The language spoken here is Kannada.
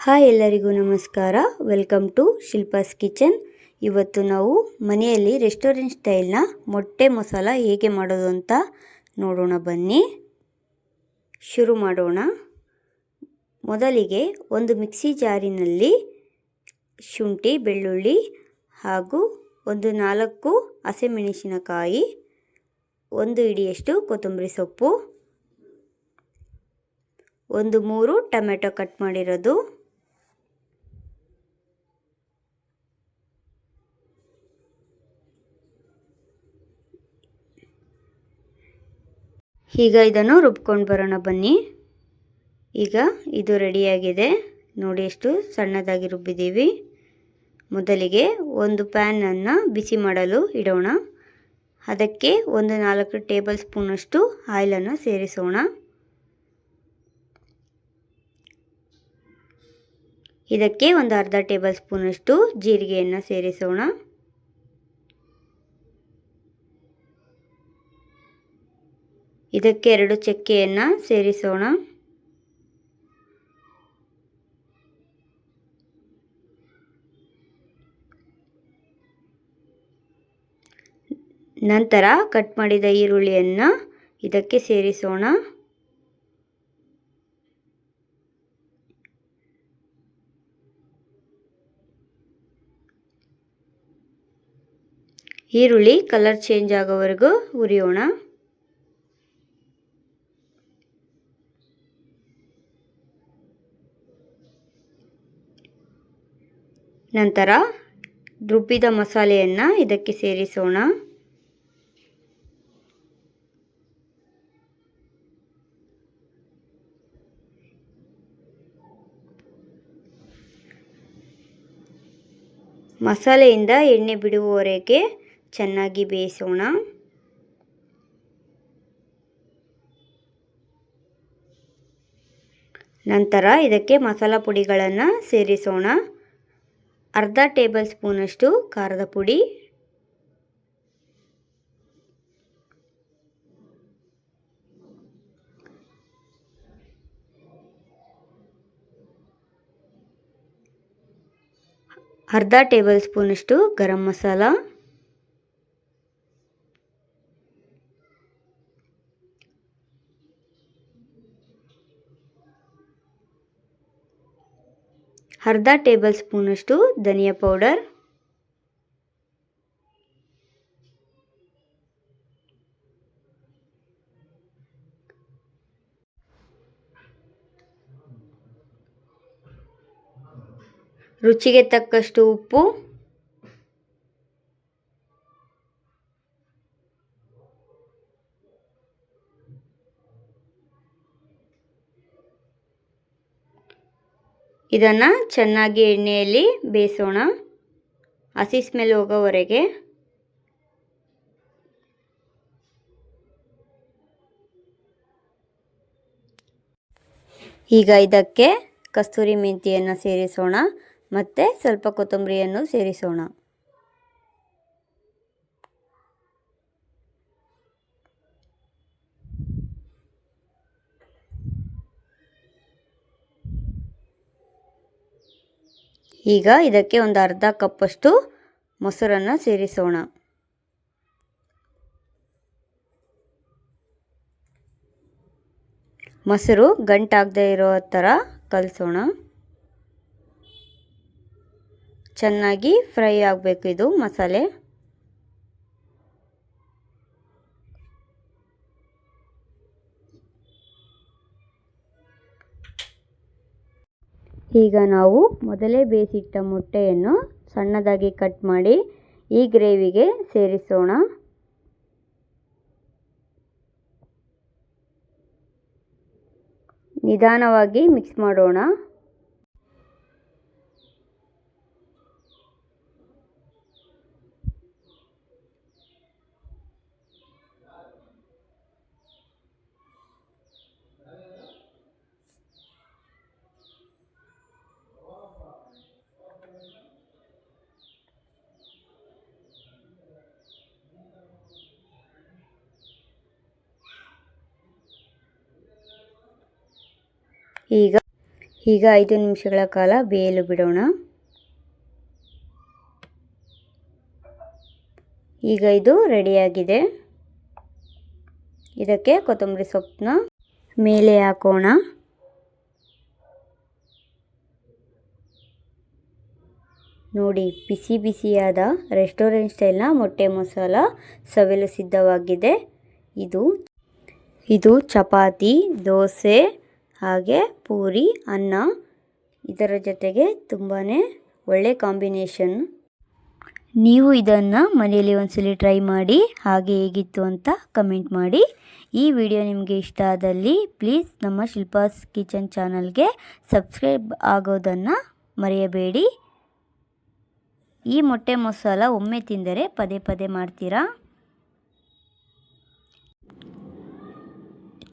ಹಾಯ್ ಎಲ್ಲರಿಗೂ ನಮಸ್ಕಾರ. Welcome to Shilpa's kitchen. ಇವತ್ತು ನಾವು ಮನೆಯಲ್ಲಿ ರೆಸ್ಟೋರೆಂಟ್ ಸ್ಟೈಲ್ನ ಮೊಟ್ಟೆ ಮಸಾಲ ಹೇಗೆ ಮಾಡೋದು ಅಂತ ನೋಡೋಣ ಬನ್ನಿ. ಶುರು ಮಾಡೋಣ. ಮೊದಲಿಗೆ ಒಂದು ಮಿಕ್ಸಿ ಜಾರಿನಲ್ಲಿ ಶುಂಠಿ, ಬೆಳ್ಳುಳ್ಳಿ ಹಾಗೂ ಒಂದು ನಾಲ್ಕು ಹಸಿಮೆಣಸಿನಕಾಯಿ, ಒಂದು ಇಡಿಯಷ್ಟು ಕೊತ್ತಂಬರಿ ಸೊಪ್ಪು, ಒಂದು ಮೂರು ಟೊಮೆಟೊ ಕಟ್ ಮಾಡಿರೋದು. ಈಗ ಇದನ್ನು ರುಬ್ಕೊಂಡು ಬರೋಣ ಬನ್ನಿ. ಈಗ ಇದು ರೆಡಿಯಾಗಿದೆ. ನೋಡಿ ಎಷ್ಟು ಸಣ್ಣದಾಗಿ ರುಬ್ಬಿದ್ದೀವಿ. ಮೊದಲಿಗೆ ಒಂದು ಪ್ಯಾನನ್ನು ಬಿಸಿ ಮಾಡಲು ಇಡೋಣ. ಅದಕ್ಕೆ ಒಂದು ನಾಲ್ಕು ಟೇಬಲ್ ಸ್ಪೂನಷ್ಟು ಆಯಿಲನ್ನು ಸೇರಿಸೋಣ. ಇದಕ್ಕೆ ಒಂದು ಅರ್ಧ ಟೇಬಲ್ ಸ್ಪೂನಷ್ಟು ಜೀರಿಗೆಯನ್ನು ಸೇರಿಸೋಣ. ಇದಕ್ಕೆ ಎರಡು ಚಕ್ಕೆಯನ್ನು ಸೇರಿಸೋಣ. ನಂತರ ಕಟ್ ಮಾಡಿದ ಈರುಳ್ಳಿಯನ್ನು ಇದಕ್ಕೆ ಸೇರಿಸೋಣ. ಈರುಳ್ಳಿ ಕಲರ್ ಚೇಂಜ್ ಆಗೋವರೆಗೂ ಹುರಿಯೋಣ ನಂತರ ರುಬ್ಬಿದ ಮಸಾಲೆಯನ್ನು ಇದಕ್ಕೆ ಸೇರಿಸೋಣ. ಮಸಾಲೆಯಿಂದ ಎಣ್ಣೆ ಬಿಡುವವರೆಗೆ ಚೆನ್ನಾಗಿ ಬೇಯಿಸೋಣ. ನಂತರ ಇದಕ್ಕೆ ಮಸಾಲ ಪುಡಿಗಳನ್ನು ಸೇರಿಸೋಣ. ಅರ್ಧ ಟೇಬಲ್ ಸ್ಪೂನಷ್ಟು ಖಾರದ ಪುಡಿ ಅರ್ಧ ಟೇಬಲ್ ಸ್ಪೂನಷ್ಟು ಗರಂ ಮಸಾಲ ಅರ್ಧ ಟೇಬಲ್ ಸ್ಪೂನಷ್ಟು ಧನಿಯಾ ಪೌಡರ್. ರುಚಿಗೆ ತಕ್ಕಷ್ಟು ಉಪ್ಪು. ಇದನ್ನು ಚೆನ್ನಾಗಿ ಎಣ್ಣೆಯಲ್ಲಿ ಬೇಯಿಸೋಣ. ಹಸಿ ಸ್ಮೆಲ್ ಹೋಗೋವರೆಗೆ. ಈಗ ಇದಕ್ಕೆ ಕಸ್ತೂರಿ ಮೆಂತಿಯನ್ನು ಸೇರಿಸೋಣ ಮತ್ತು ಸ್ವಲ್ಪ ಕೊತ್ತಂಬರಿಯನ್ನು ಸೇರಿಸೋಣ. ಈಗ ಇದಕ್ಕೆ ಒಂದು ಅರ್ಧ ಕಪ್ಪಷ್ಟು ಮೊಸರನ್ನು ಸೇರಿಸೋಣ. ಮೊಸರು ಗಂಟಾಗದೇ ಇರೋ ಥರ ಕಲಿಸೋಣ. ಚೆನ್ನಾಗಿ ಫ್ರೈ ಆಗಬೇಕು ಇದು ಮಸಾಲೆ. ಈಗ ನಾವು ಮೊದಲೇ ಬೇಯಿಸಿಟ್ಟ ಮೊಟ್ಟೆಯನ್ನು ಸಣ್ಣದಾಗಿ ಕಟ್ ಮಾಡಿ ಈ ಗ್ರೇವಿಗೆ ಸೇರಿಸೋಣ. ನಿಧಾನವಾಗಿ ಮಿಕ್ಸ್ ಮಾಡೋಣ. ಈಗ ಈಗ ಐದು ನಿಮಿಷಗಳ ಕಾಲ ಬೇಯಲು ಬಿಡೋಣ. ಈಗ ಇದು ರೆಡಿಯಾಗಿದೆ. ಇದಕ್ಕೆ ಕೊತ್ತಂಬರಿ ಸೊಪ್ಪನ್ನ ಮೇಲೆ ಹಾಕೋಣ. ನೋಡಿ, ಬಿಸಿ ಬಿಸಿಯಾದ ರೆಸ್ಟೋರೆಂಟ್ ಸ್ಟೈಲ್ನ ಮೊಟ್ಟೆ ಮಸಾಲ ಸವೆಲು ಸಿದ್ಧವಾಗಿದೆ. ಇದು ಇದು ಚಪಾತಿ, ದೋಸೆ ಹಾಗೆ ಪೂರಿ, ಅನ್ನ ಇದರ ಜೊತೆಗೆ ತುಂಬಾ ಒಳ್ಳೆ ಕಾಂಬಿನೇಷನ್. ನೀವು ಇದನ್ನು ಮನೆಯಲ್ಲಿ ಒಂದ್ಸಲಿ ಟ್ರೈ ಮಾಡಿ ಹಾಗೆ ಹೇಗಿತ್ತು ಅಂತ ಕಮೆಂಟ್ ಮಾಡಿ. ಈ ವಿಡಿಯೋ ನಿಮಗೆ ಇಷ್ಟ ಆದಲ್ಲಿ ಪ್ಲೀಸ್ ನಮ್ಮ ಶಿಲ್ಪಾಸ್ ಕಿಚನ್ ಚಾನಲ್ಗೆ ಸಬ್ಸ್ಕ್ರೈಬ್ ಆಗೋದನ್ನು ಮರೆಯಬೇಡಿ. ಈ ಮೊಟ್ಟೆ ಮಸಾಲ ಒಮ್ಮೆ ತಿಂದರೆ ಪದೇ ಪದೇ ಮಾಡ್ತೀರಾ?